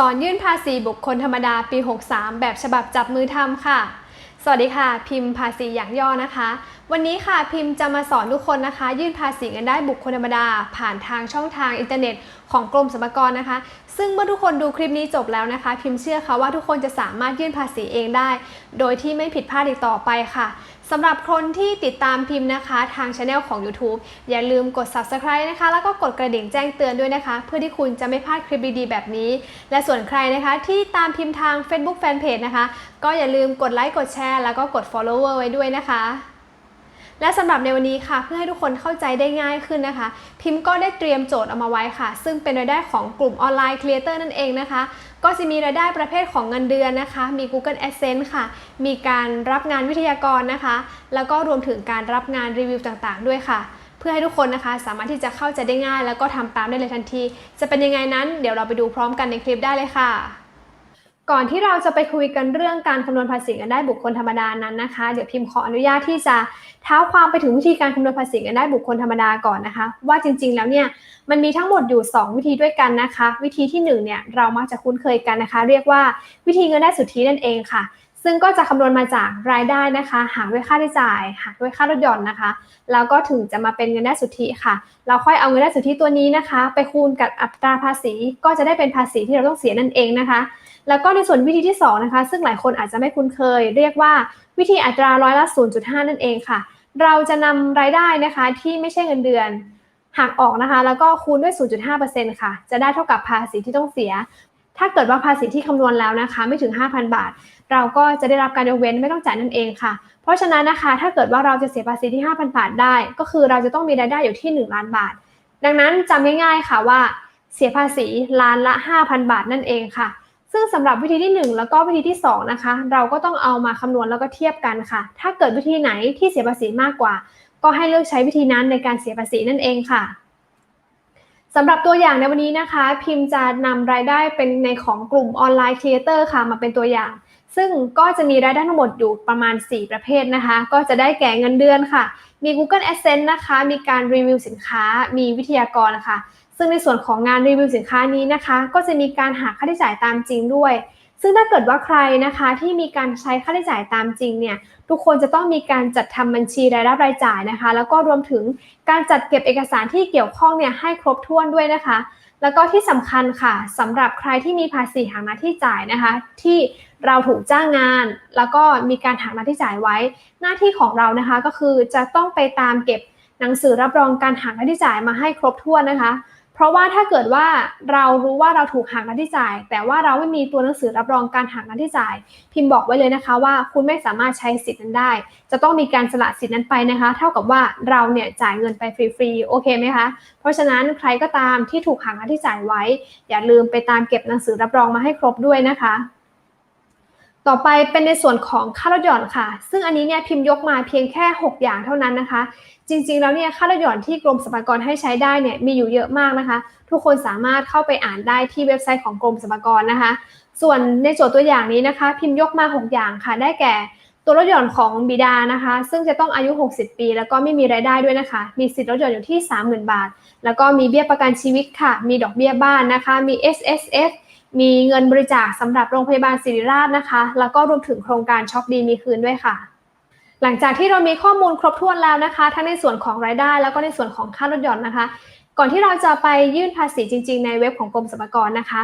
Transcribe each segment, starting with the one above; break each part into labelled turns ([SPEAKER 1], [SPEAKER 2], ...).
[SPEAKER 1] สอนยื่นภาษีบุคคลธรรมดาปี 63 แบบฉบับจับมือทำค่ะ สวัสดีค่ะ พิมพ์ภาษีอย่างย่อนะคะ วันนี้ค่ะพิมพ์จะมาสอนทุกคนนะคะ ยื่นภาษีเงินได้บุคคลธรรมดา ผ่านทางช่องทางอินเทอร์เน็ตของกรมสรรพากรนะคะ ซึ่งเมื่อทุกคนดูคลิปนี้จบแล้วนะคะ พิมพ์เชื่อค่ะว่าทุกคนจะสามารถยื่นภาษีเองได้ โดยที่ไม่ผิดพลาดอีกต่อไปค่ะ สำหรับคนที่ติดตามพิมพ์นะคะ ทางช anel ของ YouTube อย่าลืมกด subscribe นะคะ แล้วก็กดกระดิ่งแจ้งเตือนด้วยนะคะ เพื่อที่คุณจะไม่พลาดคลิปดีๆแบบนี้ และส่วนใครนะคะ ที่ตามพิมพ์ทาง Facebook Fanpage นะคะ ก็อย่าลืมกดไลค์กดแชร์แล้วก็กด follower ไว้ด้วยนะคะ และสำหรับในวันนี้ค่ะ เพื่อให้ทุกคนเข้าใจได้ง่ายขึ้นนะคะ พิมพ์ก็ได้เตรียมโจทย์เอามาไว้ค่ะ ซึ่งเป็นรายได้ของกลุ่มออนไลน์ครีเอเตอร์นั่นเองนะคะ ก็จะมีรายได้ประเภทของเงินเดือนนะคะ มี Google Adsense ค่ะ มีการรับงานวิทยากรนะคะ แล้วก็รวมถึงการรับงานรีวิวต่างๆ ด้วยค่ะ เพื่อให้ทุกคนนะคะ สามารถที่จะเข้าใจได้ง่าย แล้วก็ทำตามได้เลยทันที จะเป็นยังไงนั้นเดี๋ยวเราไปดูพร้อมกันในคลิปได้เลยค่ะ ก่อนที่เราจะไปคุยกันเรื่องการคำนวณภาษีกันได้บุคคลธรรมดานั้นนะคะ เดี๋ยวพิมพ์ขออนุญาตที่จะเท้าความไปถึงวิธีการคำนวณภาษีกันได้บุคคลธรรมดาก่อนนะคะ ว่าจริงๆแล้วเนี่ยมันมีทั้งหมดอยู่ 2 วิธีด้วยกันนะคะ วิธีที่1เนี่ยเรามักจะคุ้นเคยกันนะคะ เรียกว่าวิธีเงินได้สุทธินั่นเองค่ะ ซึ่งก็จะคำนวณมาจากรายได้นะคะหารด้วยค่าใช้จ่ายหารด้วยค่าลดหย่อนนะคะ แล้วก็ถึงจะมาเป็นเงินได้สุทธิค่ะ เราค่อยเอาเงินได้สุทธิตัวนี้นะคะ ไปคูณกับอัตราภาษี ก็จะได้เป็นภาษีที่เราต้องเสียนั่นเองนะคะ แล้วก็ในส่วนวิธีที่2นะคะ ซึ่งหลายคนอาจจะไม่คุ้นเคย เรียกว่าวิธีอัตราร้อยละ 0.5 นั่นเองค่ะ เราจะนำรายได้นะคะที่ไม่ใช่เงินเดือนหักออกนะคะ แล้วก็คูณด้วย 0.5%ค่ะ จะได้เท่ากับภาษีที่ต้องเสีย ถ้าเกิดว่าภาษีที่คำนวณแล้วนะคะ ไม่ถึง 5,000 บาท เราก็จะได้รับการยกเว้นไม่ต้องจ่ายนั่นเองค่ะ เพราะฉะนั้นนะคะ ถ้าเกิดว่าเราจะเสียภาษีที่ 5,000 บาทได้ ก็คือเราจะต้องมีรายได้อยู่ที่ 1 ล้านบาท ดังนั้นจำง่ายๆค่ะว่า เสียภาษีล้านละ 5,000 บาทนั่นเองค่ะ ซึ่งสำหรับวิธีที่ 1 แล้วก็วิธีที่ 2 นะคะ เราก็ต้องเอามาคำนวณแล้วก็เทียบกันค่ะ ถ้าเกิดวิธีไหนที่เสียภาษีมากกว่า ก็ให้เลือกใช้วิธีนั้นในการเสียภาษีนั่นเองค่ะสำหรับตัวอย่างในวันนี้นะคะ พิมพ์จะนำรายได้เป็นในของกลุ่มออนไลน์ครีเอเตอร์ค่ะมาเป็นตัวอย่าง ซึ่งก็จะมีรายได้ทั้งหมดอยู่ประมาณ 4 ประเภทนะคะ ก็จะได้แก่เงินเดือนค่ะ มี Google Adsense นะคะ มีการรีวิวสินค้า มีวิทยากรนะคะซึ่งในส่วนของงานรีวิวสินค้านี้นะคะ ก็จะมีการหาค่าใช้จ่ายตามจริงด้วย ซึ่งถ้าเกิดว่าใครนะคะที่มีการใช้ค่าใช้จ่ายตามจริงเนี่ยทุกคนจะต้องมีการจัดทำบัญชีรายรับรายจ่ายนะคะ แล้วก็รวมถึงการจัดเก็บเอกสารที่เกี่ยวข้องเนี่ยให้ครบถ้วนด้วยนะคะ แล้วก็ที่สำคัญค่ะสำหรับใครที่มีภาษีหักหน้าที่จ่ายนะคะ ที่ เราถูกจ้างงาน แล้วก็มีการหักหน้าที่จ่ายไว้ หน้าที่ของเรานะคะก็คือจะต้องไปตามเก็บหนังสือรับรองการหักหน้าที่จ่ายมาให้ครบถ้วนนะคะ เพราะว่าถ้าเกิดว่าเรารู้ว่าเราถูกหักหน้าที่จ่าย แต่ว่าเราไม่มีตัวหนังสือรับรองการหักหน้าที่จ่าย พิมพ์บอกไว้เลยนะคะ ว่าคุณไม่สามารถใช้สิทธิ์นั้นได้ จะต้องมีการสละสิทธิ์นั้นไปนะคะ เท่ากับว่าเราเนี่ยจ่ายเงินไปฟรีๆโอเคไหมคะเพราะฉะนั้นใครก็ตามที่ถูกหักหน้าที่จ่ายไว้ อย่าลืมไปตามเก็บหนังสือรับรองมาให้ครบด้วยนะคะ ต่อไปเป็นในส่วนของค่าลดหย่อนค่ะ ซึ่งอันนี้เนี่ยพิมพ์ยกมาเพียงแค่ 6 อย่างเท่านั้นนะคะ จริงๆแล้วเนี่ยค่าลดหย่อนที่กรมสรรพากรให้ใช้ได้เนี่ยมีอยู่เยอะมากนะคะ ทุกคนสามารถเข้าไปอ่านได้ที่เว็บไซต์ของกรมสรรพากรนะคะ ส่วนในโจทย์ตัวอย่างนี้นะคะ พิมพ์ยกมา 6 อย่างค่ะ ได้แก่ตัวลดหย่อนของบิดานะคะ ซึ่งจะต้องอายุ 60 ปี แล้วก็ไม่มีรายได้ด้วยนะคะ มีสิทธิ์ลดหย่อนอยู่ที่ 30,000 บาท แล้วก็มีเบี้ยประกันชีวิตค่ะ มีดอกเบี้ยบ้านนะคะ มี S S F มีเงินบริจาคสำหรับโรงพยาบาลศิริราชนะคะ แล้วก็รวมถึงโครงการช็อปดีมีคืนด้วยค่ะ หลังจากที่เรามีข้อมูลครบถ้วนแล้วนะคะ ทั้งในส่วนของรายได้แล้วก็ในส่วนของค่าลดหย่อนนะคะ ก่อนที่เราจะไปยื่นภาษีจริง ๆ ในเว็บของกรมสรรพากรนะคะ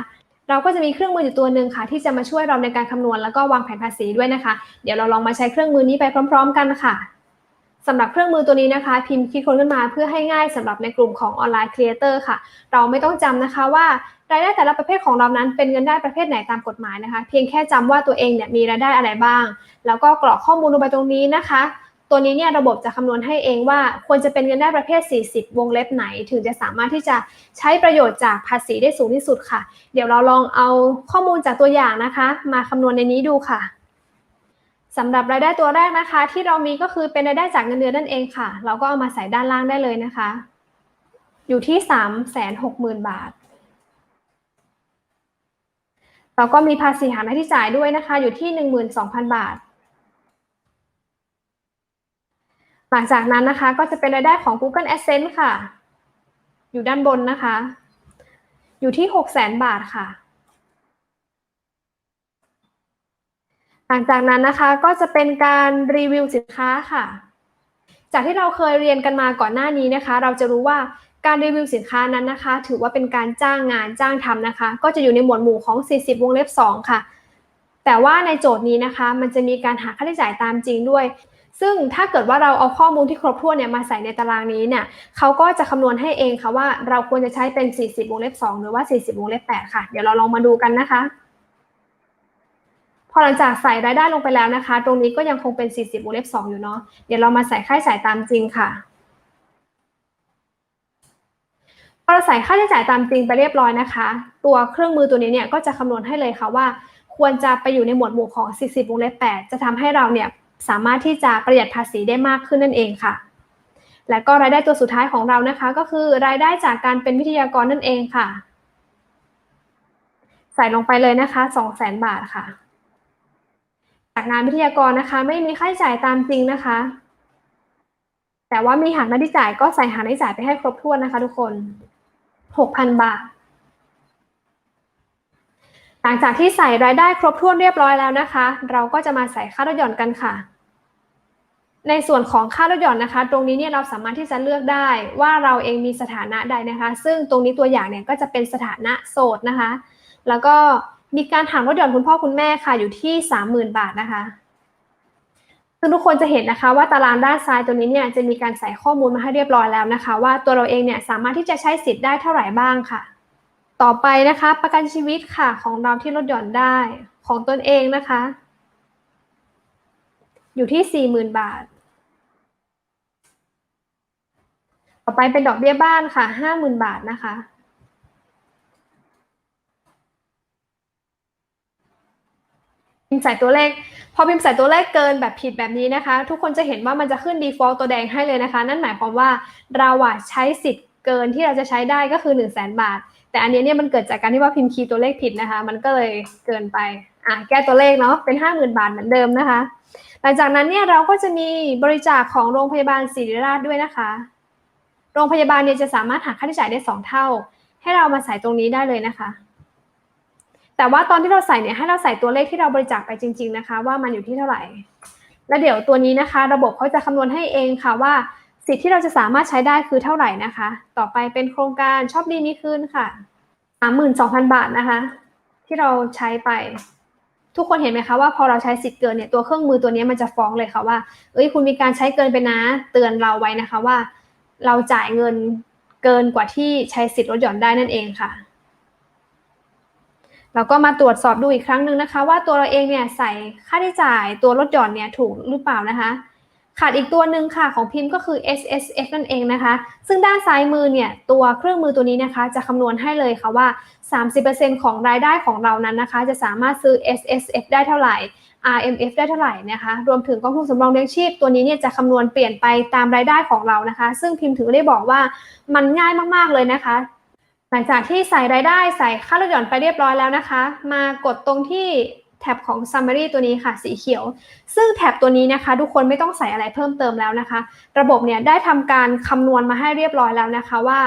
[SPEAKER 1] เราก็จะมีเครื่องมืออยู่ตัวหนึ่งค่ะ ที่จะมาช่วยเราในการคำนวณแล้วก็วางแผนภาษีด้วยนะคะ เดี๋ยวเราลองมาใช้เครื่องมือนี้ไปพร้อม ๆ กันค่ะ สำหรับเครื่องมือตัวนี้นะคะ พิมพ์คิดค้นขึ้นมาเพื่อให้ง่ายสำหรับในกลุ่มของออนไลน์ครีเอเตอร์ค่ะ เราไม่ต้องจำนะคะว่ารายได้แต่ละประเภทของเรานั้นเป็นเงินได้ประเภทไหนตามกฎหมายนะคะ เพียงแค่จำว่าตัวเองเนี่ยมีรายได้อะไรบ้าง แล้วก็กรอกข้อมูลลงไปตรงนี้นะคะ ตัวนี้เนี่ยระบบจะคำนวณให้เองว่าควรจะเป็นเงินได้ประเภท 40 วงเล็บไหน ถึงจะสามารถที่จะใช้ประโยชน์จากภาษีได้สูงที่สุดค่ะ เดี๋ยวเราลองเอาข้อมูลจากตัวอย่างนะคะ มาคำนวณในนี้ดูค่ะ สำหรับรายได้ตัวแรกนะคะ ที่เรามีก็คือเป็นรายได้จากเงินเดือนนั่นเองค่ะ เราก็เอามาใส่ด้านล่างได้เลยนะคะ อยู่ที่360,000 บาท เราก็มีภาษีหักหน้าที่จ่ายด้วยนะคะ อยู่ที่ 12,000 บาท หลังจากนั้นนะคะก็จะเป็นรายได้ของ Google Adsense ค่ะ อยู่ด้านบนนะคะ อยู่ที่ 600,000 บาทค่ะ ห ลังจากนั้นนะคะก็จะเป็นการรีวิวสินค้าค่ะ จากที่เราเคยเรียนกันมาก่อนหน้านี้นะคะ เราจะรู้ว่าการรีวิวสินค้านั้นนะคะ ถือว่าเป็นการจ้างงานจ้างทำนะคะ ก็จะอยู่ในหมวดหมู่ของ 40 วงเล็บ 2 ค่ะ แต่ว่าในโจทย์นี้นะคะ มันจะมีการหาค่าใช้จ่ายตามจริงด้วย ซึ่งถ้าเกิดว่าเราเอาข้อมูลที่ครบถ้วนเนี่ยมาใส่ในตารางนี้เนี่ยเขาก็จะคำนวณให้เองค่ะว่าเราควรจะใช้เป็น 40 วงเล็บ 2 หรือว่า 40 วงเล็บ 8 ค่ะ เดี๋ยวเราลองมาดูกันนะคะ พอหลังจากใส่รายได้ลงไปแล้วนะคะ ตรงนี้ก็ยังคงเป็น 40วงเล็บ2อยู่เนาะเดี๋ยวเรามาใส่ค่าใช้จ่ายตามจริงค่ะพอเราใส่ค่าใช้จ่ายตามจริงไปเรียบร้อยนะคะ ตัวเครื่องมือตัวนี้เนี่ยก็จะคำนวณให้เลยค่ะว่า ควรจะไปอยู่ในหมวดหมู่ของ 40วงเล็บ8จะทำให้เราเนี่ยสามารถที่จะประหยัดภาษีได้มากขึ้นนั่นเองค่ะ และก็รายได้ตัวสุดท้ายของเรานะคะ ก็คือรายได้จากการเป็นวิทยากรนั่นเองค่ะ ใส่ลงไปเลยนะคะ 200,000 บาทค่ะ จากงานวิทยากรนะคะ ไม่มีค่าใช้จ่ายตามจริงนะคะ แต่ว่ามีหักหน้าที่จ่ายก็ใส่หักหน้าที่จ่ายไปให้ครบถ้วนนะคะ ทุกคน6,000บาท หลังจากที่ใส่รายได้ครบถ้วนเรียบร้อยแล้วนะคะ เราก็จะมาใส่ค่าลดหย่อนกันค่ะ ในส่วนของค่าลดหย่อนนะคะ ตรงนี้เนี่ยเราสามารถที่จะเลือกได้ว่าเราเองมีสถานะใดนะคะ ซึ่งตรงนี้ตัวอย่างเนี่ยก็จะเป็นสถานะโสดนะคะ แล้วก็ มีการหักลดหย่อนคุณพ่อคุณแม่ค่ะอยู่ที่30,000บาทนะคะซึ่งทุกคนจะเห็นนะคะว่าตารางด้านซ้ายตัวนี้เนี่ยจะมีการใส่ข้อมูลมาให้เรียบร้อยแล้วนะคะ ว่าตัวเราเองเนี่ยสามารถที่จะใช้สิทธิ์ได้เท่าไหร่บ้างค่ะ ต่อไปนะคะ ประกันชีวิตค่ะของเราที่ลดหย่อนได้ของตนเองนะคะ อยู่ที่40,000บาท ต่อไปเป็นดอกเบี้ยบ้านค่ะ50,000บาทนะคะ พิมพ์ใส่ตัวเลข พอพิมพ์ใส่ตัวเลขเกินแบบผิดแบบนี้นะคะ ทุกคนจะเห็นว่ามันจะขึ้น default ตัวแดงให้เลยนะคะ นั่นหมายความว่าเราอะใช้สิทธิ์เกินที่เราจะใช้ได้ก็คือ 1 0 0 0 0แบาท แต่อันนี้เนี่ยมันเกิดจากการที่ว่าพิมพ์คีย์ตัวเลขผิดนะคะ มันก็เลยเกินไปอะแก้ตัวเลขเนาะเป็น 50,000 บาทเหมือนเดิมนะคะ หลังจากนั้นเนี่ยเราก็จะมีบริจาคของโรงพยาบาลศิริราชด้วยนะคะ โรงพยาบาลเนี่ยจะสามารถหักค่าใช้จ่ายได้ 2 เท่า ให้เรามาใส่ตรงนี้ได้เลยนะคะ แต่ว่าตอนที่เราใส่เนี่ยให้เราใส่ตัวเลขที่เราบริจาคไปจริง ๆนะคะ ว่ามันอยู่ที่เท่าไหร่ แล้วเดี๋ยวตัวนี้นะคะ ระบบเขาจะคำนวณให้เองค่ะว่า สิทธิ์ที่เราจะสามารถใช้ได้คือเท่าไหร่นะคะ ต่อไปเป็นโครงการชอบดีมีคืนค่ะ32,000บาทนะคะ ที่เราใช้ไป ทุกคนเห็นไหมคะว่าพอเราใช้สิทธิ์เกินเนี่ยตัวเครื่องมือตัวนี้มันจะฟ้องเลยค่ะว่า เอ้ยคุณมีการใช้เกินไปนะ เตือนเราไว้นะคะว่า เราจ่ายเงินเกินกว่าที่ใช้สิทธิ์ลดหย่อนได้นั่นเองค่ะ เราก็มาตรวจสอบดูอีกครั้งหนึ่งนะคะ ว่าตัวเราเองเนี่ยใส่ค่าใช้จ่ายตัวลดหย่อนเนี่ยถูกหรือเปล่านะคะขาดอีกตัวหนึ่งค่ะของพิมพ์ก็คือ S S F นั่นเองนะคะ ซึ่งด้านซ้ายมือเนี่ยตัวเครื่องมือตัวนี้นะคะ จะคำนวณให้เลยค่ะว่า 30%ของรายได้ของเรานั้นนะคะ จะสามารถซื้อ S S F ได้เท่าไหร่ R M F ได้เท่าไหร่นะคะ รวมถึงกองทุนสำรองเลี้ยงชีพตัวนี้เนี่ยจะคำนวณเปลี่ยนไปตามรายได้ของเรานะคะ ซึ่งพิมพ์ถือได้บอกว่ามันง่ายมากๆเลยนะคะ หลังจากที่ใส่รายได้ใส่ค่าลดหย่อนไปเรียบร้อยแล้วนะคะ มากดตรงที่แท็บของ Summary ตัวนี้ค่ะสีเขียว ซึ่งแท็บตัวนี้นะคะ ทุกคนไม่ต้องใส่อะไรเพิ่มเติมแล้วนะคะ ระบบเนี่ยได้ทำการคำนวณมาให้เรียบร้อยแล้วนะคะว่า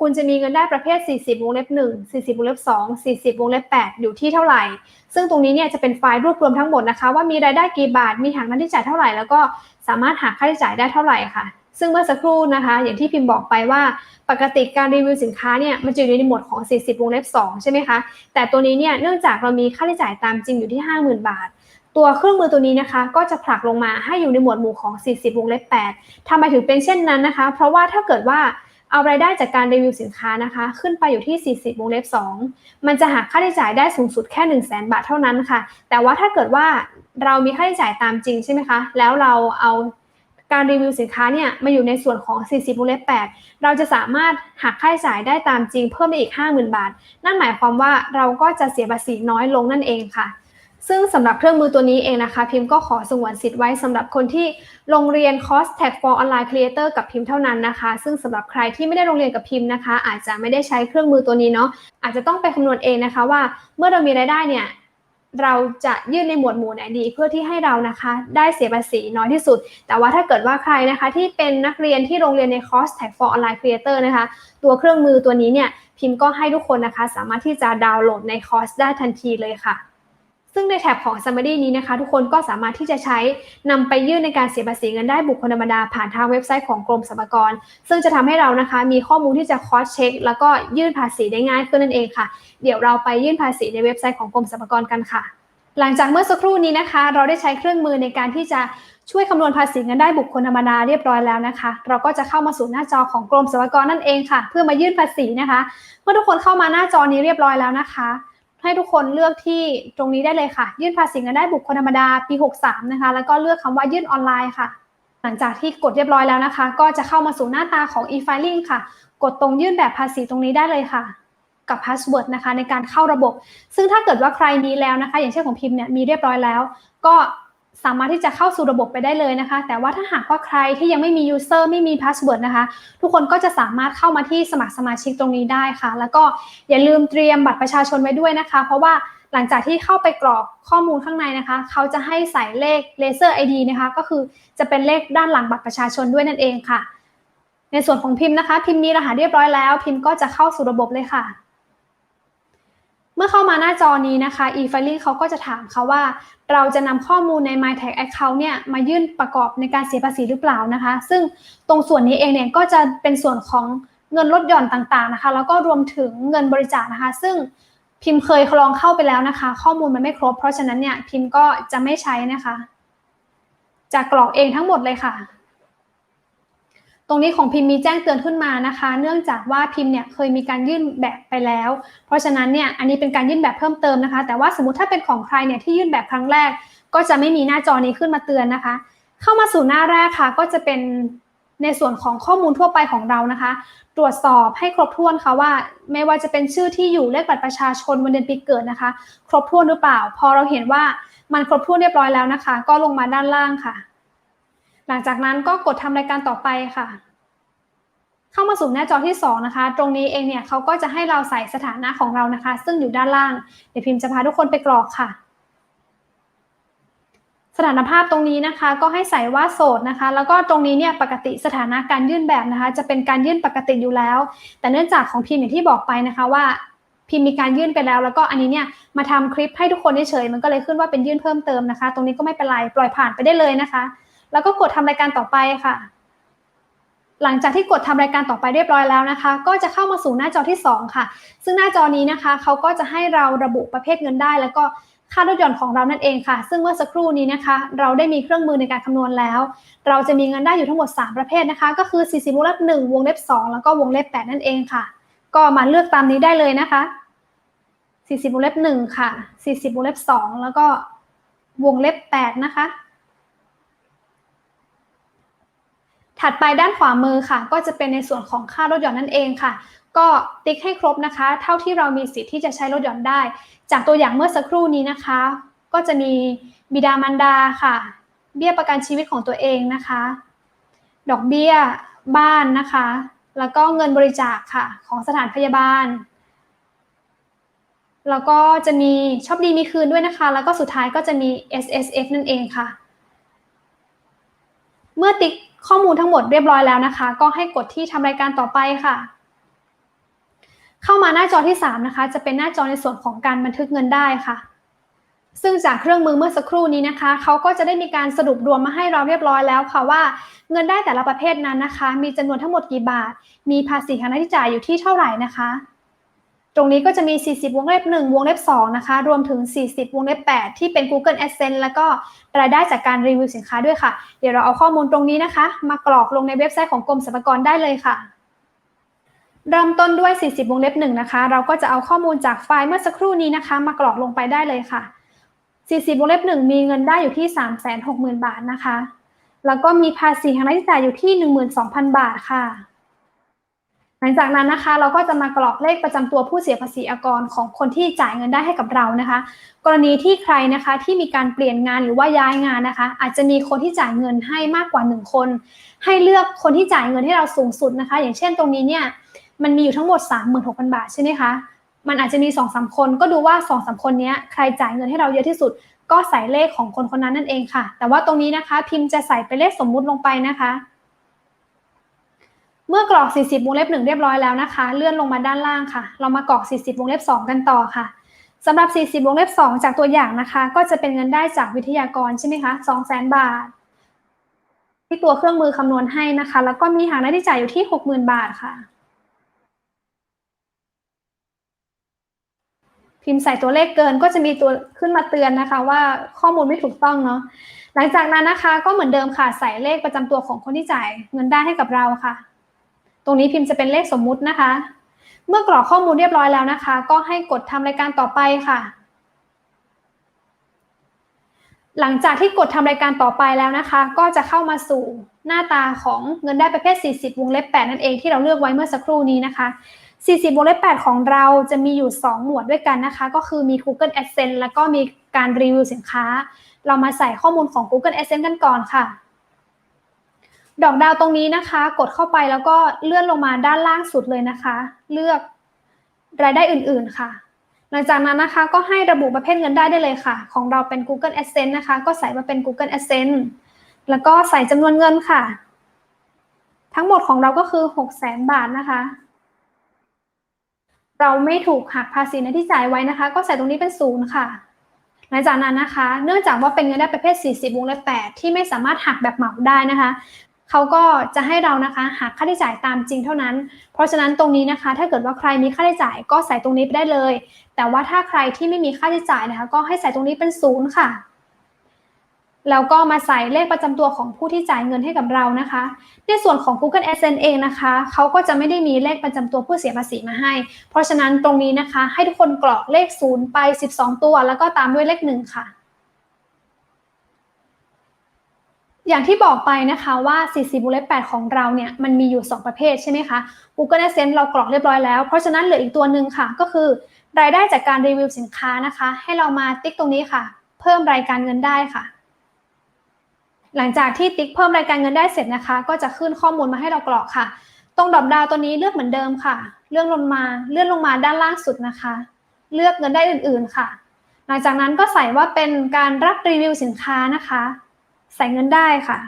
[SPEAKER 1] คุณจะมีเงินได้ประเภท 40 วงเล็บ 1 40 วงเล็บ 2 40 วงเล็บ 8 อยู่ที่เท่าไหร่ ซึ่งตรงนี้เนี่ยจะเป็นไฟล์รวบรวมทั้งหมดนะคะ ว่ามีรายได้กี่บาทมีหักค่าใช้จ่ายเท่าไหร่แล้วก็สามารถหักค่าใช้จ่ายได้เท่าไหร่ค่ะ ซึ่งเมื่อสักครู่นะคะ อย่างที่พิมพ์บอกไปว่าปกติการรีวิวสินค้าเนี่ยมันจะอยู่ในหมวดของ 40 วงเล็บ 2 ใช่ไหมคะ แต่ตัวนี้เนี่ยเนื่องจากเรามีค่าใช้จ่ายตามจริงอยู่ที่ 50,000 บาท ตัวเครื่องมือตัวนี้นะคะ ก็จะผลักลงมาให้อยู่ในหมวดหมู่ของ 40 วงเล็บ 8ทำไมถึงเป็นเช่นนั้นนะคะ เพราะว่าถ้าเกิดว่าเอารายได้จากการรีวิวสินค้านะคะ ขึ้นไปอยู่ที่ 40 วงเล็บ 2 มันจะหักค่าใช้จ่ายได้สูงสุดแค่ 1 0 0 0 0แบาทเท่านั้นค่ะ แต่ว่าถ้าเกิดว่าเรามีค่าใช้จ่ายตามจริงใช่ไหมคะ แล้วเราเอา การรีวิวสินค้าเนี่ยมาอยู่ในส่วนของ 40วงเล็บ8เราจะสามารถหักค่าใช้จ่ายได้ตามจริงเพิ่มไปอีก 50,000 บาท นั่นหมายความว่าเราก็จะเสียภาษีน้อยลงนั่นเองค่ะ ซึ่งสำหรับเครื่องมือตัวนี้เองนะคะ พิมพ์ก็ขอสงวนสิทธิ์ไว้สำหรับคนที่ลงเรียนคอร์ส Tag for Online Creator กับพิมพ์เท่านั้นนะคะ ซึ่งสำหรับใครที่ไม่ได้ลงเรียนกับพิมพ์นะคะ อาจจะไม่ได้ใช้เครื่องมือตัวนี้เนาะอาจจะต้องไปคำนวณเองนะคะว่าเมื่อเรามีรายได้เนี่ย เราจะยื่นในหมวดหมู่ไหนดี เพื่อที่ให้เรานะคะได้เสียภาษีน้อยที่สุด แต่ว่าถ้าเกิดว่าใครนะคะที่เป็นนักเรียนที่โรงเรียนในคอร์สแท็กฟอร์ออนไลน์ครีเอเตอร์นะคะตัวเครื่องมือตัวนี้เนี่ยพิมพ์ก็ให้ทุกคนนะคะสามารถที่จะดาวน์โหลดในคอร์สได้ทันทีเลยค่ะ ซึ่งในแท็บของ Summary นี้นะคะ ทุกคนก็สามารถที่จะใช้นำไปยื่นในการเสียภาษีเงินได้บุคคลธรรมดาผ่านทางเว็บไซต์ของกรมสรรพากร ซึ่งจะทำให้เรานะคะ มีข้อมูลที่จะคอสเช็ค แล้วก็ยื่นภาษีได้ง่ายขึ้นนั่นเองค่ะ เดี๋ยวเราไปยื่นภาษีในเว็บไซต์ของกรมสรรพากรกันค่ะ หลังจากเมื่อสักครู่นี้นะคะ เราได้ใช้เครื่องมือในการที่จะช่วยคำนวณภาษีเงินได้บุคคลธรรมดาเรียบร้อยแล้วนะคะ เราก็จะเข้ามาสู่หน้าจอของกรมสรรพากรนั่นเองค่ะ เพื่อมายื่นภาษีนะคะ เมื่อทุกคนเข้ามาหน้าจอนี้เรียบร้อยแล้วนะคะ ให้ทุกคนเลือกที่ตรงนี้ได้เลยค่ะ ยื่นภาษีเงินได้บุคคลธรรมดาปี 63 นะคะ แล้วก็เลือกคำว่ายื่นออนไลน์ค่ะ หลังจากที่กดเรียบร้อยแล้วนะคะ ก็จะเข้ามาสู่หน้าตาของ e-filing ค่ะ กดตรงยื่นแบบภาษีตรงนี้ได้เลยค่ะ กับพาสเวิร์ดนะคะในการเข้าระบบ ซึ่งถ้าเกิดว่าใครมีแล้วนะคะ อย่างเช่นของพิมพ์เนี่ยมีเรียบร้อยแล้ว ก็ สามารถที่จะเข้าสู่ระบบไปได้เลยนะคะ แต่ว่าถ้าหากว่าใครที่ยังไม่มี user ไม่มีพาสเวิร์ดนะคะ ทุกคนก็จะสามารถเข้ามาที่สมัครสมาชิกตรงนี้ได้ค่ะ แล้วก็อย่าลืมเตรียมบัตรประชาชนไว้ด้วยนะคะ เพราะว่าหลังจากที่เข้าไปกรอกข้อมูลข้างในนะคะ เขาจะให้ใส่เลข laser ID นะคะ ก็คือจะเป็นเลขด้านหลังบัตรประชาชนด้วยนั่นเองค่ะ ในส่วนของพิมพ์นะคะ พิมพ์มีรหัสเรียบร้อยแล้ว พิมพ์ก็จะเข้าสู่ระบบเลยค่ะ เมื่อเข้ามาหน้าจอนี้นะคะ e-filing เขาก็จะถามเขาว่า เราจะนำข้อมูลใน MyTag Account เนี่ยมายื่นประกอบในการเสียภาษีหรือเปล่านะคะ ซึ่งตรงส่วนนี้เองเนี่ยก็จะเป็นส่วนของเงินลดหย่อนต่างๆนะคะ แล้วก็รวมถึงเงินบริจาคนะคะ ซึ่งพิมพ์เคยลองเข้าไปแล้วนะคะ ข้อมูลมันไม่ครบ เพราะฉะนั้นเนี่ยพิมพ์ก็จะไม่ใช้นะคะ จะกรอกเองทั้งหมดเลยค่ะ รงนี้ของพิมพ์มีแจ้งเตือนขึ้นมานะคะ เนื่องจากว่าพิมพ์เนี่ยเคยมีการยื่นแบบไปแล้ว เพราะฉะนั้นเนี่ยอันนี้เป็นการยื่นแบบเพิ่มเติมนะคะ แต่ว่าสมมติถ้าเป็นของใครเนี่ยที่ยื่นแบบครั้งแรก ก็จะไม่มีหน้าจอนี้ขึ้นมาเตือนนะคะ เข้ามาสู่หน้าแรกค่ะ ก็จะเป็นในส่วนของข้อมูลทั่วไปของเรานะคะ ตรวจสอบให้ครบถ้วนค่ะว่า ไม่ว่าจะเป็นชื่อที่อยู่เลขบัตรประชาชนวันเดือนปีเกิดนะคะ ครบถ้วนหรือเปล่า พอเราเห็นว่ามันครบถ้วนเรียบร้อยแล้วนะคะ ก็ลงมาด้านล่างค่ะ หลังจากนั้นก็กดทำรายการต่อไปค่ะ เข้ามาสู่หน้าจอที่ 2 นะคะ ตรงนี้เองเนี่ยเขาก็จะให้เราใส่สถานะของเรานะคะ ซึ่งอยู่ด้านล่าง เดี๋ยวพิมพ์จะพาทุกคนไปกรอกค่ะ สถานภาพตรงนี้นะคะ ก็ให้ใส่ว่าโสดนะคะ แล้วก็ตรงนี้เนี่ยปกติสถานะการยื่นแบบนะคะ จะเป็นการยื่นปกติอยู่แล้ว แต่เนื่องจากของพิมพ์อย่างที่บอกไปนะคะว่าพิมพ์มีการยื่นไปแล้ว แล้วก็อันนี้เนี่ยมาทำคลิปให้ทุกคนเฉยมันก็เลยขึ้นว่าเป็นยื่นเพิ่มเติมนะคะ ตรงนี้ก็ไม่เป็นไรปล่อยผ่านไปได้เลยนะคะ แล้วก็กดทำรายการต่อไปค่ะ หลังจากที่กดทำรายการต่อไปเรียบร้อยแล้วนะคะ ก็จะเข้ามาสู่หน้าจอที่ 2 ค่ะ ซึ่งหน้าจอนี้นะคะเขาก็จะให้เราระบุประเภทเงินได้ แล้วก็ค่าลดหย่อนของเรานั่นเองค่ะ ซึ่งเมื่อสักครู่นี้นะคะ เราได้มีเครื่องมือในการคำนวณแล้ว เราจะมีเงินได้อยู่ทั้งหมด 3 ประเภทนะคะ ก็คือ 40 วงเล็บ 1 วงเล็บ 2 แล้วก็วงเล็บ 8 นั่นเองค่ะ ก็มาเลือกตามนี้ได้เลยนะคะ 40 วงเล็บ 1 ค่ะ 40 วงเล็บ 2 แล้วก็วงเล็บ 8 นะคะ ถัดไปด้านขวามือค่ะ ก็จะเป็นในส่วนของค่าลดหย่อนนั่นเองค่ะ ก็ติ๊กให้ครบนะคะ เท่าที่เรามีสิทธิ์ที่จะใช้ลดหย่อนได้ จากตัวอย่างเมื่อสักครู่นี้นะคะ ก็จะมีบิดามารดาค่ะ เบี้ยประกันชีวิตของตัวเองนะคะ ดอกเบี้ยบ้านนะคะ แล้วก็เงินบริจาคค่ะของสถานพยาบาลแล้วก็จะมีชอบดีมีคืนด้วยนะคะ แล้วก็สุดท้ายก็จะมี S S F นั่นเองค่ะ เมื่อติ๊ก ข้อมูลทั้งหมดเรียบร้อยแล้วนะคะ ก็ให้กดที่ทำรายการต่อไปค่ะ เข้ามาหน้าจอที่ 3 นะคะ จะเป็นหน้าจอในส่วนของการบันทึกเงินได้ค่ะ ซึ่งจากเครื่องมือเมื่อสักครู่นี้นะคะ เขาก็จะได้มีการสรุปรวมมาให้เราเรียบร้อยแล้วค่ะว่า เงินได้แต่ละประเภทนั้นนะคะ มีจำนวนทั้งหมดกี่บาท มีภาษีค่าใช้จ่ายอยู่ที่เท่าไหร่นะคะ ตรงนี้ก็จะมี 40 วงเล็บ 1 วงเล็บ 2 นะคะ รวมถึง 40 วงเล็บ 8 ที่เป็น Google AdSense แล้วก็รายได้จากการรีวิวสินค้าด้วยค่ะ เดี๋ยวเราเอาข้อมูลตรงนี้นะคะ มากรอกลงในเว็บไซต์ของกรมสรรพากรได้เลยค่ะ เริ่มต้นด้วย 40 วงเล็บ 1 นะคะ เราก็จะเอาข้อมูลจากไฟล์เมื่อสักครู่นี้นะคะ มากรอกลงไปได้เลยค่ะ 40 วงเล็บ 1 มีเงินได้อยู่ที่ 360,000 บาทนะคะ แล้วก็มีภาษีทางรายจ่ายอยู่ที่ 12,000 บาทค่ะ หลังจากนั้นนะคะเราก็จะมากรอกเลขประจำตัวผู้เสียภาษีอากรของคนที่จ่ายเงินได้ให้กับเรานะคะ กรณีที่ใครนะคะที่มีการเปลี่ยนงานหรือว่าย้ายงานนะคะ อาจจะมีคนที่จ่ายเงินให้มากกว่า 1 คน ให้เลือกคนที่จ่ายเงินให้เราสูงสุดนะคะ อย่างเช่นตรงนี้เนี่ยมันมีอยู่ทั้งหมด 36,000 บาทใช่ไหมคะมันอาจจะมี2อสคน ก็ดูว่า2อสคนนี้ใครจ่ายเงินให้เราเยอะที่สุด ก็ใส่เลขของคนคนนั้นนั่นเองค่ะ แต่ว่าตรงนี้นะคะ พิมพ์จะใส่เป็นเลขสมมุติลงไปนะคะ เมื่อกรอก 40 วงเล็บ 1 เรียบร้อยแล้วนะคะ เลื่อนลงมาด้านล่างค่ะ เรามากรอก 40 วงเล็บ 2 กันต่อค่ะ
[SPEAKER 2] สำหรับ 40 วงเล็บ 2 จากตัวอย่างนะคะ ก็จะเป็นเงินได้จากวิทยากรใช่ไหมคะ200,000 บาท ที่ตัวเครื่องมือคำนวณให้นะคะ แล้วก็มีหางหน้าที่จ่ายอยู่ที่ 60,000 บาทค่ะ พิมพ์ใส่ตัวเลขเกินก็จะมีตัวขึ้นมาเตือนนะคะ ว่าข้อมูลไม่ถูกต้องเนาะ หลังจากนั้นนะคะ ก็เหมือนเดิมค่ะ ใส่เลขประจำตัวของคนที่จ่ายเงินได้ให้กับเราค่ะ ตรงนี้พิมพ์จะเป็นเลขสมมุตินะคะ เมื่อกรอกข้อมูลเรียบร้อยแล้วนะคะ ก็ให้กดทำรายการต่อไปค่ะ หลังจากที่กดทำรายการต่อไปแล้วนะคะ ก็จะเข้ามาสู่หน้าตาของเงินได้ประเภท 40 วงเล็บ 8 นั่นเองที่เราเลือกไว้เมื่อสักครู่นี้นะคะ 40 วงเล็บ 8 ของเราจะมีอยู่ 2 หมวดด้วยกันนะคะ ก็คือมี Google AdSense แล้วก็มีการรีวิวสินค้า เรามาใส่ข้อมูลของ Google AdSense กันก่อนค่ะ ดอกดาวตรงนี้นะคะ กดเข้าไปแล้วก็เลื่อนลงมาด้านล่างสุดเลยนะคะ เลือกรายได้อื่นๆค่ะ หลังจากนั้นนะคะก็ให้ระบุประเภทเงินได้ได้เลยค่ะ ของเราเป็น Google AdSense นะคะ ก็ใส่มาเป็น Google AdSense แล้วก็ใส่จำนวนเงินค่ะ ทั้งหมดของเราก็คือ 6 0 0 0 0 0บาทนะคะ เราไม่ถูกหักภาษีในที่จ่ายไว้นะคะ ก็ใส่ตรงนี้เป็นศูนย์ค่ะหลังจากนั้นนะคะ เนื่องจากว่าเป็นเงินได้ประเภท 40 วงเล็บ8ที่ไม่สามารถหักแบบเหมาได้นะคะ เขาก็จะให้เรานะคะหักค่าใช้จ่ายตามจริงเท่านั้น เพราะฉะนั้นตรงนี้นะคะ ถ้าเกิดว่าใครมีค่าใช้จ่ายก็ใส่ตรงนี้ไปได้เลย แต่ว่าถ้าใครที่ไม่มีค่าใช้จ่ายนะคะ ก็ให้ใส่ตรงนี้เป็นศูนย์ค่ะแล้วก็มาใส่เลขประจำตัวของผู้ที่จ่ายเงินให้กับเรานะคะ ในส่วนของ Google AdSense เองนะคะเขาก็จะไม่ได้มีเลขประจำตัวผู้เสียภาษีมาให้ เพราะฉะนั้นตรงนี้นะคะ ให้ทุกคนกรอกเลขศูนย์ไป 12 ตัว แล้วก็ตามด้วยเลขหนึ่งค่ะ อย่างที่บอกไปนะคะว่า 40บุลเลต8ของเราเนี่ยมันมีอยู่ 2 ประเภทใช่ไหมคะ Google AdSense เรากรอกเรียบร้อยแล้ว เพราะฉะนั้นเหลืออีกตัวหนึ่งค่ะ ก็คือ รายได้จากการรีวิวสินค้านะคะ ให้เรามาติ๊กตรงนี้ค่ะ เพิ่มรายการเงินได้ค่ะ หลังจากที่ติ๊กเพิ่มรายการเงินได้เสร็จนะคะ ก็จะขึ้นข้อมูลมาให้เรากรอกค่ะ ตรงดอกดาวตัวนี้เลือกเหมือนเดิมค่ะ เลื่อนลงมาเลื่อนลงมาด้านล่างสุดนะคะ เลือกเงินได้อื่น ๆค่ะ หลังจากนั้นก็ใส่ว่าเป็นการรับรีวิวสินค้านะคะ ใส่เงินได้ค่ะ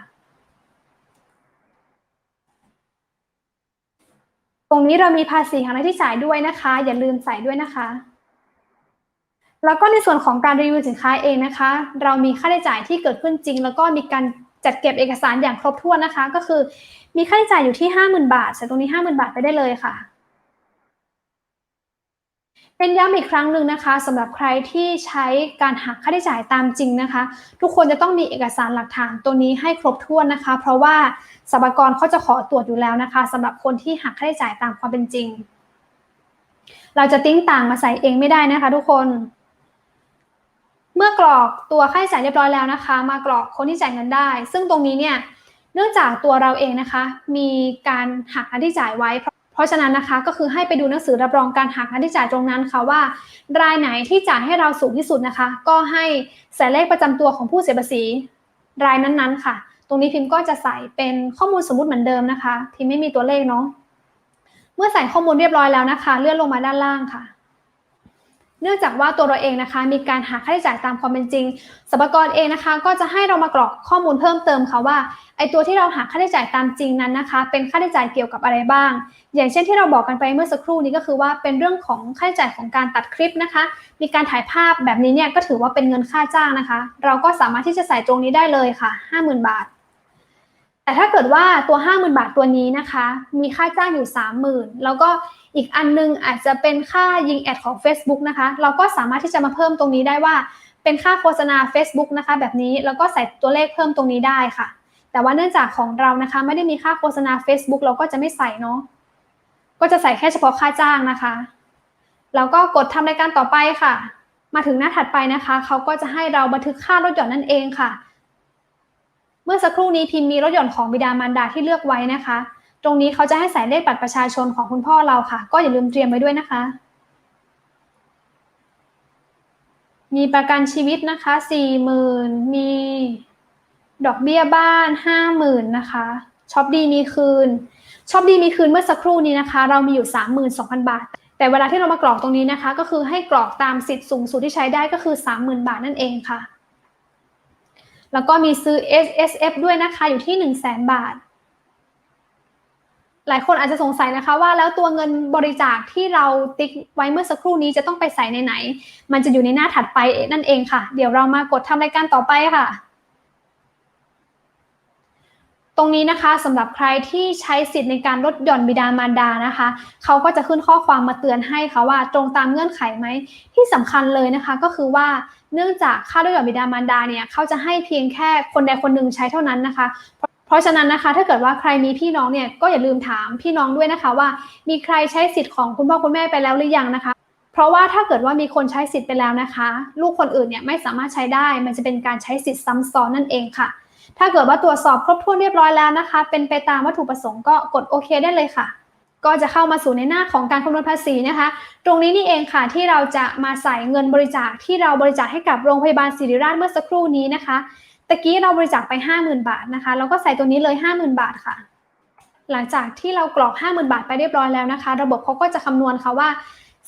[SPEAKER 2] ตรงนี้เรามีภาษีหักหน้าที่จ่ายด้วยนะคะ อย่าลืมใส่ด้วยนะคะ แล้วก็ในส่วนของการรีวิวสินค้าเองนะคะ เรามีค่าใช้จ่ายที่เกิดขึ้นจริง แล้วก็มีการจัดเก็บเอกสารอย่างครบถ้วนนะคะ ก็คือมีค่าใช้จ่ายอยู่ที่ 50,000 บาทใส่ตรงนี้ 50,000 บาทไปได้เลยค่ะ เป็นย้ำอีกครั้งหนึ่งนะคะสำหรับใครที่ใช้การหักค่าใช้จ่ายตามจริงนะคะ ทุกคนจะต้องมีเอกสารหลักฐานตัวนี้ให้ครบถ้วนนะคะ เพราะว่าสรรพากรเขาจะขอตรวจอยู่แล้วนะคะสำหรับคนที่หักค่าใช้จ่ายตามความเป็นจริง เราจะติ้งต่างมาใส่เองไม่ได้นะคะ ทุกคน เมื่อกรอกตัวค่าใช้จ่ายเรียบร้อยแล้วนะคะ มากรอกคนที่จ่ายเงินได้ ซึ่งตรงนี้เนี่ยเนื่องจากตัวเราเองนะคะ มีการหักค่าใช้จ่ายไว้ เพราะฉะนั้นนะคะก็คือให้ไปดูหนังสือรับรองการหักค่าใช้จ่ายตรงนั้นค่ะว่า รายไหนที่จ่ายให้เราสูงที่สุดนะคะ ก็ให้ใส่เลขประจำตัวของผู้เสียภาษีรายนั้นๆค่ะ ตรงนี้พิมพ์ก็จะใส่เป็นข้อมูลสมมติเหมือนเดิมนะคะพิมพ์ไม่มีตัวเลขเนาะเมื่อใส่ข้อมูลเรียบร้อยแล้วนะคะ เลื่อนลงมาด้านล่างค่ะ เนื่องจากว่าตัวเราเองนะคะ มีการหักค่าใช้จ่ายตามความเป็นจริงสรรพากรเองนะคะ ก็จะให้เรามากรอกข้อมูลเพิ่มเติมค่ะว่าไอตัวที่เราหักค่าใช้จ่ายตามจริงนั้นนะคะ เป็นค่าใช้จ่ายเกี่ยวกับอะไรบ้าง อย่างเช่นที่เราบอกกันไปเมื่อสักครู่นี้ก็คือว่าเป็นเรื่องของค่าใช้จ่ายของการตัดคลิปนะคะ มีการถ่ายภาพแบบนี้เนี่ยก็ถือว่าเป็นเงินค่าจ้างนะคะ เราก็สามารถที่จะใส่ตรงนี้ได้เลยค่ะ 50,000 บาท แต่ถ้าเกิดว่าตัว 50,000 บาทตัวนี้นะคะ มีค่าจ้างอยู่ 30,000 แล้วก็อีกอันนึงอาจจะเป็นค่ายิงแอดของ Facebook นะคะ เราก็สามารถที่จะมาเพิ่มตรงนี้ได้ว่า เป็นค่าโฆษณา Facebook นะคะ แบบนี้แล้วก็ใส่ตัวเลขเพิ่มตรงนี้ได้ค่ะ แต่ว่าเนื่องจากของเรานะคะ ไม่ได้มีค่าโฆษณา Facebook เราก็จะไม่ใส่เนาะก็จะใส่แค่เฉพาะค่าจ้างนะคะแล้วก็กดทำรายการต่อไปค่ะ มาถึงหน้าถัดไปนะคะเขาก็จะให้เราบันทึกค่าลดหย่อนนั่นเองค่ะ เมื่อสักครู่นี้พิมพ์มีลดหย่อนของบิดามารดาที่เลือกไว้นะคะ ตรงนี้เขาจะให้ใส่เลขบัตรประชาชนของคุณพ่อเราค่ะ ก็อย่าลืมเตรียมไว้ด้วยนะคะ มีประกันชีวิตนะคะสี่หมื่นมีดอกเบี้ยบ้านห้าหมื่นนะคะช็อปดีมีคืนช็อปดีมีคืนเมื่อสักครู่นี้นะคะ เรามีอยู่สามหมื่นสองพันบาท แต่เวลาที่เรามากรอกตรงนี้นะคะ ก็คือให้กรอกตามสิทธิ์สูงสุดที่ใช้ได้ก็คือสามหมื่นบาทนั่นเองค่ะ แล้วก็มีซื้อ S S F ด้วยนะคะอยู่ที่หนึ่งแสนบาท หลายคนอาจจะสงสัยนะคะว่าแล้วตัวเงินบริจาคที่เราติ๊กไว้เมื่อสักครู่นี้จะต้องไปใส่ในไหน มันจะอยู่ในหน้าถัดไปนั่นเองค่ะ เดี๋ยวเรามากดทำรายการต่อไปค่ะ ตรงนี้นะคะสำหรับใครที่ใช้สิทธิ์ในการลดหย่อนบิดามารดานะคะเขาก็จะขึ้นข้อความมาเตือนให้ค่ะว่าตรงตามเงื่อนไขไหมที่สำคัญเลยนะคะ ก็คือว่าเนื่องจากค่าลดหย่อนบิดามารดาเนี่ยเขาจะให้เพียงแค่คนใดคนหนึ่งใช้เท่านั้นนะคะเพราะฉะนั้นนะคะ ถ้าเกิดว่าใครมีพี่น้องเนี่ยก็อย่าลืมถามพี่น้องด้วยนะคะว่า มีใครใช้สิทธิ์ของคุณพ่อคุณแม่ไปแล้วหรือยังนะคะ เพราะว่าถ้าเกิดว่ามีคนใช้สิทธิ์ไปแล้วนะคะ ลูกคนอื่นเนี่ยไม่สามารถใช้ได้ มันจะเป็นการใช้สิทธิ์ซ้ำซ้อนนั่นเองค่ะ ถ้าเกิดว่าตรวจสอบครบถ้วนเรียบร้อยแล้วนะคะ เป็นไปตามวัตถุประสงค์ก็กดโอเคได้เลยค่ะ ก็จะเข้ามาสู่ในหน้าของการคำนวณภาษีนะคะ ตรงนี้นี่เองค่ะที่เราจะมาใส่เงินบริจาคที่เราบริจาคให้กับโรงพยาบาลศิริราชเมื่อสักครู่นี้นะคะตะกี้เราบริจาคไป 50,000 บาทนะคะแล้วก็ใส่ตัวนี้เลย 50,000 บาทค่ะ หลังจากที่เรากรอก 50,000 บาทไปเรียบร้อยแล้วนะคะ ระบบเขาก็จะคำนวณค่ะว่า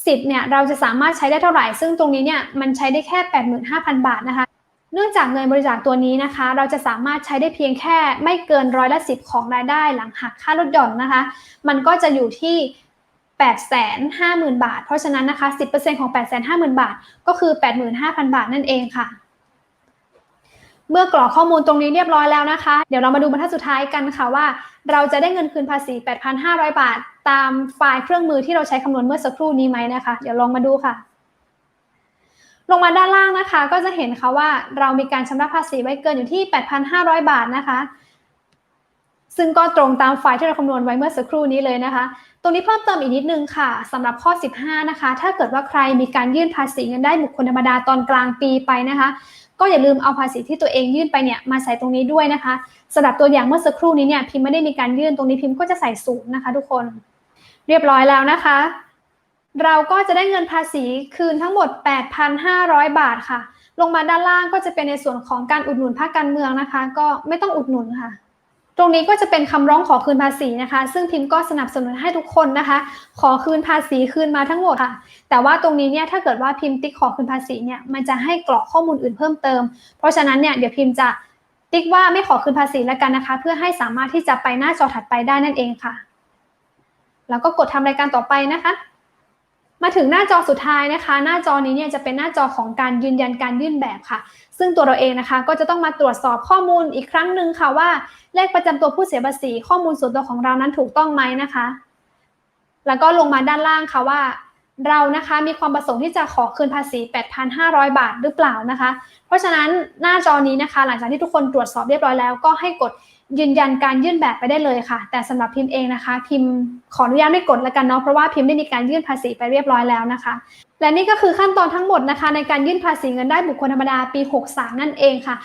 [SPEAKER 2] สิทธิ์เนี่ยเราจะสามารถใช้ได้เท่าไหร่ ซึ่งตรงนี้เนี่ยมันใช้ได้แค่ 85,000 บาทนะคะ เนื่องจากเงินบริจาคตัวนี้นะคะ เราจะสามารถใช้ได้เพียงแค่ไม่เกินร้อยละสิบของรายได้หลังหักค่าลดหย่อนนะคะ มันก็จะอยู่ที่850,000 บาท เพราะฉะนั้นนะคะ 10%ของ 850,000 บาท ก็คือ 85,000 บาทนั่นเองค่ะ เมื่อกรอกข้อมูลตรงนี้เรียบร้อยแล้วนะคะ เดี๋ยวเรามาดูบรรทัดสุดท้ายกันค่ะว่า เราจะได้เงินคืนภาษี 8,500 บาท ตามไฟล์เครื่องมือที่เราใช้คำนวณเมื่อสักครู่นี้ไหมนะคะ เดี๋ยวลองมาดูค่ะ ลงมาด้านล่างนะคะ ก็จะเห็นค่ะว่าเรามีการชำระภาษีไว้เกินอยู่ที่ 8,500 บาทนะคะ ซึ่งก็ตรงตามไฟล์ที่เราคำนวณไว้เมื่อสักครู่นี้เลยนะคะ ตรงนี้เพิ่มเติมอีกนิดนึงค่ะสำหรับข้อ 15 นะคะ ถ้าเกิดว่าใครมีการยื่นภาษีเงินได้บุคคลธรรมดาตอนกลางปีไปนะคะ ก็อย่าลืมเอาภาษีที่ตัวเองยื่นไปเนี่ยมาใส่ตรงนี้ด้วยนะคะสำหรับตัวอย่างเมื่อสักครู่นี้เนี่ยพิมพ์ไม่ได้มีการยื่นตรงนี้พิมพ์ก็จะใส่ศูนย์นะคะ ทุกคน เรียบร้อยแล้วนะคะ เราก็จะได้เงินภาษีคืนทั้งหมด 8,500 บาทค่ะ ลงมาด้านล่างก็จะเป็นในส่วนของการอุดหนุนภาคการเมืองนะคะ ก็ไม่ต้องอุดหนุนค่ะ ตรงนี้ก็จะเป็นคำร้องขอคืนภาษีนะคะ ซึ่งพิมพ์ก็สนับสนุนให้ทุกคนนะคะ ขอคืนภาษีคืนมาทั้งหมดค่ะ แต่ว่าตรงนี้เนี่ยถ้าเกิดว่าพิมพ์ติ๊กขอคืนภาษีเนี่ยมันจะให้กรอกข้อมูลอื่นเพิ่มเติม เพราะฉะนั้นเนี่ยเดี๋ยวพิมพ์จะติ๊กว่าไม่ขอคืนภาษีแล้วกันนะคะ เพื่อให้สามารถที่จะไปหน้าจอถัดไปได้นั่นเองค่ะ แล้วก็กดทำรายการต่อไปนะคะ มาถึงหน้าจอสุดท้ายนะคะ หน้าจอนี้เนี่ยจะเป็นหน้าจอของการยืนยันการยื่นแบบค่ะ ซึ่งตัวเราเองนะคะก็จะต้องมาตรวจสอบข้อมูลอีกครั้งหนึ่งค่ะว่าเลขประจำตัวผู้เสียภาษีข้อมูลส่วนตัวของเรานั้นถูกต้องไหมนะคะ แล้วก็ลงมาด้านล่างค่ะว่า เรานะคะมีความประสงค์ที่จะขอคืนภาษี 8,500 บาทหรือเปล่านะคะ เพราะฉะนั้นหน้าจอนี้นะคะ หลังจากที่ทุกคนตรวจสอบเรียบร้อยแล้วก็ให้กด ยืนยันการยื่นแบบไปได้เลยค่ะ แต่สำหรับพิมพ์เองนะคะ พิมพ์ขออนุญาตไม่กดแล้วกันเนาะเพราะว่าพิมพ์ได้มีการยื่นภาษีไปเรียบร้อยแล้วนะคะ และนี่ก็คือขั้นตอนทั้งหมดนะคะ ในการยื่นภาษีเงินได้บุคคลธรรมดาปี 63 นั่นเองค่ะ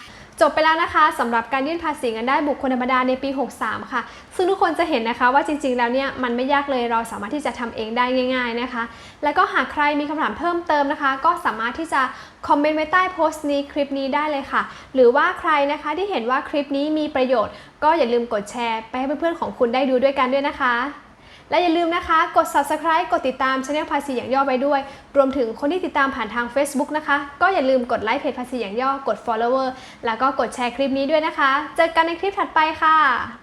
[SPEAKER 2] จบไปแล้วนะคะสำหรับการยื่นภาษีเงินได้บุคคลธรรมดาในปี 63 ค่ะ ซึ่งทุกคนจะเห็นนะคะว่าจริงๆ แล้วเนี่ยมันไม่ยากเลยเราสามารถที่จะทำเองได้ง่าย ๆนะคะ แล้วก็หากใครมีคำถามเพิ่มเติมนะคะ ก็สามารถที่จะคอมเมนต์ไว้ใต้โพสต์นี้คลิปนี้ได้เลยค่ะ หรือว่าใครนะคะที่เห็นว่าคลิปนี้มีประโยชน์ ก็อย่าลืมกดแชร์ ไปให้เพื่อนๆของคุณได้ดูด้วยกันด้วยนะคะ และอย่าลืมนะคะ กด subscribe กดติดตามช anel ภาษีอย่างย่อไปด้วย รวมถึงคนที่ติดตามผ่านทาง Facebook นะคะ ก็อย่าลืมกดไลค์เพจภาษีอย่างย่อกด follower แล้วก็กดแชร์คลิปนี้ด้วยนะคะ เจอกันในคลิปถัดไปค่ะ